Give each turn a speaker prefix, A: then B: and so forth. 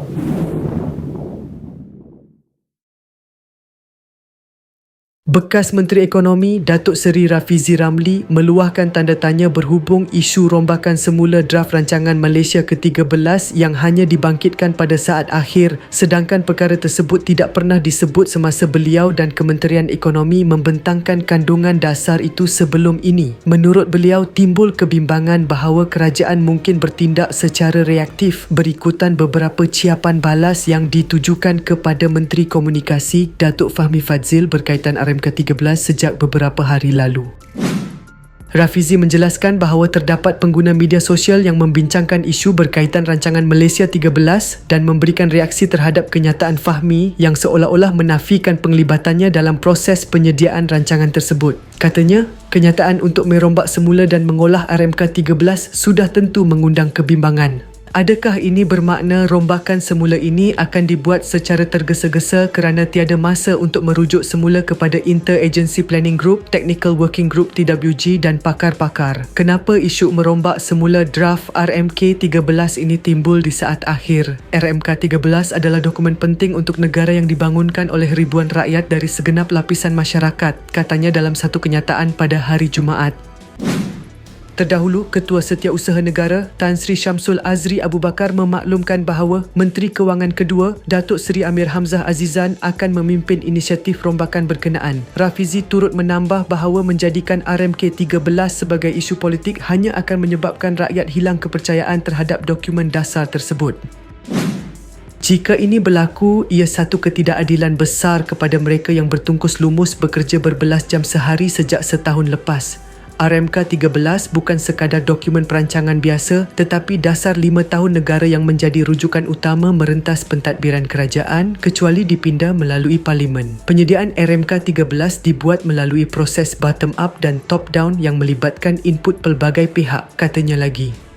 A: ハハハハ! Bekas Menteri Ekonomi Datuk Seri Rafizi Ramli meluahkan tanda tanya berhubung isu rombakan semula draft rancangan Malaysia ke-13 yang hanya dibangkitkan pada saat akhir sedangkan perkara tersebut tidak pernah disebut semasa beliau dan Kementerian Ekonomi membentangkan kandungan dasar itu sebelum ini. Menurut beliau timbul kebimbangan bahawa kerajaan mungkin bertindak secara reaktif berikutan beberapa ciapan balas yang ditujukan kepada Menteri Komunikasi Datuk Fahmi Fadzil berkaitan RM ke-13 sejak beberapa hari lalu. Rafizi menjelaskan bahawa terdapat pengguna media sosial yang membincangkan isu berkaitan rancangan Malaysia 13 dan memberikan reaksi terhadap kenyataan Fahmi yang seolah-olah menafikan penglibatannya dalam proses penyediaan rancangan tersebut. Katanya, kenyataan untuk merombak semula dan mengolah RMK 13 sudah tentu mengundang kebimbangan. Adakah ini bermakna rombakan semula ini akan dibuat secara tergesa-gesa kerana tiada masa untuk merujuk semula kepada Inter-Agency Planning Group, Technical Working Group TWG dan pakar-pakar? Kenapa isu merombak semula draft RMK 13 ini timbul di saat akhir? RMK 13 adalah dokumen penting untuk negara yang dibangunkan oleh ribuan rakyat dari segenap lapisan masyarakat, katanya dalam satu kenyataan pada hari Jumaat. Terdahulu, Ketua Setiausaha Negara Tan Sri Syamsul Azri Abu Bakar memaklumkan bahawa Menteri Kewangan kedua Datuk Seri Amir Hamzah Azizan akan memimpin inisiatif rombakan berkenaan. Rafizi turut menambah bahawa menjadikan RMK 13 sebagai isu politik hanya akan menyebabkan rakyat hilang kepercayaan terhadap dokumen dasar tersebut. Jika ini berlaku, ia satu ketidakadilan besar kepada mereka yang bertungkus lumus bekerja berbelas jam sehari sejak setahun lepas. RMK 13 bukan sekadar dokumen perancangan biasa tetapi dasar lima tahun negara yang menjadi rujukan utama merentas pentadbiran kerajaan kecuali dipindah melalui parlimen. Penyediaan RMK 13 dibuat melalui proses bottom up dan top down yang melibatkan input pelbagai pihak, katanya lagi.